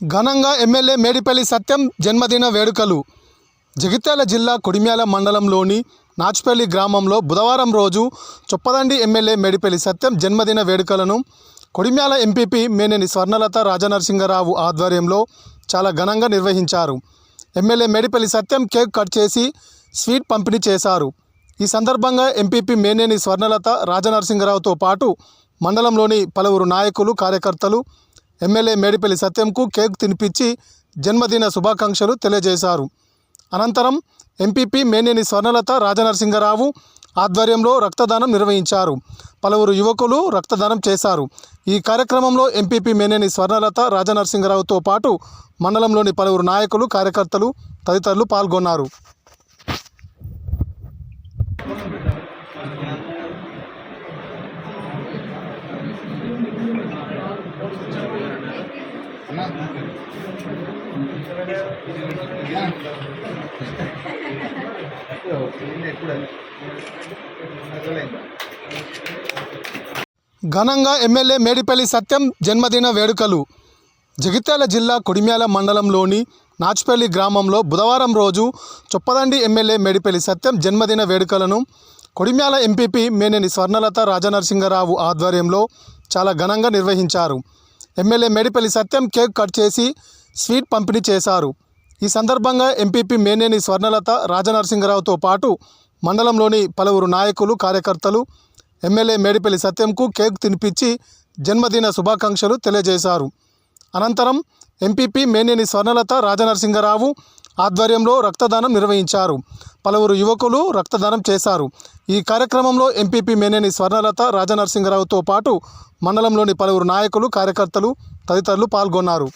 ఘనంగా ఎమ్మెల్యే మేడిపల్లి సత్యం జన్మదిన వేడుకలు. జగిత్యాల జిల్లా కొడిమ్యాల మండలంలోని నాచుపల్లి గ్రామంలో బుధవారం రోజు చొప్పదండి ఎమ్మెల్యే మేడిపల్లి సత్యం జన్మదిన వేడుకలను కొడిమ్యాల ఎంపీపీ మేనేని స్వర్ణలత రాజనరసింగరావు ఆధ్వర్యంలో చాలా ఘనంగా నిర్వహించారు. MLA Medipalli Satyam cake cut చేసి స్వీట్ పంపిణీ చేశారు. ఈ సందర్భంగా ఎంపీపీ మేనేని స్వర్ణలత రాజనరసింగరావుతో పాటు మండలంలోని పలువురు నాయకులు కార్యకర్తలు ఎమ్మెల్యే మేడిపల్లి సత్యంకు కేక్ తినిపించి జన్మదిన శుభాకాంక్షలు తెలియజేశారు. అనంతరం ఎంపీపీ మేనేని స్వర్ణలత రాజనరసింగరావు ఆధ్వర్యంలో రక్తదానం నిర్వహించారు. పలువురు యువకులు రక్తదానం చేశారు. ఈ కార్యక్రమంలో ఎంపీపీ మేనేని స్వర్ణలత రాజనరసింగరావుతో పాటు మండలంలోని పలువురు నాయకులు కార్యకర్తలు తదితరులు పాల్గొన్నారు. ఘనంగా ఎమ్మెల్యే మేడిపల్లి సత్యం జన్మదిన వేడుకలు. జగిత్యాల జిల్లా కొడిమ్యాల మండలంలోని నాచుపల్లి గ్రామంలో బుధవారం రోజు చొప్పదండి ఎమ్మెల్యే మేడిపల్లి సత్యం జన్మదిన వేడుకలను కొడిమ్యాల ఎంపీపీ మేనేని స్వర్ణలత రాజనరసింహరావు ఆధ్వర్యంలో చాలా ఘనంగా నిర్వహించారు. MLA Medipalli Satyam cake cut చేసి స్వీట్ పంపిణీ చేశారు. ఈ సందర్భంగా ఎంపీపీ మేనేని స్వర్ణలత రాజనరసింగరావుతో పాటు మండలంలోని పలువురు నాయకులు కార్యకర్తలు ఎమ్మెల్యే మేడిపల్లి సత్యంకు కేక్ తినిపించి జన్మదిన శుభాకాంక్షలు తెలియజేశారు. అనంతరం ఎంపీపీ మేనేని స్వర్ణలత రాజనరసింగరావు ఆధ్వర్యంలో రక్తదానం నిర్వహించారు. పలువురు యువకులు రక్తదానం చేశారు. ఈ కార్యక్రమంలో ఎంపీపీ మేనేని స్వర్ణలత రాజనరసింహరావుతో పాటు మండలంలోని పలువురు నాయకులు కార్యకర్తలు తదితరులు పాల్గొన్నారు.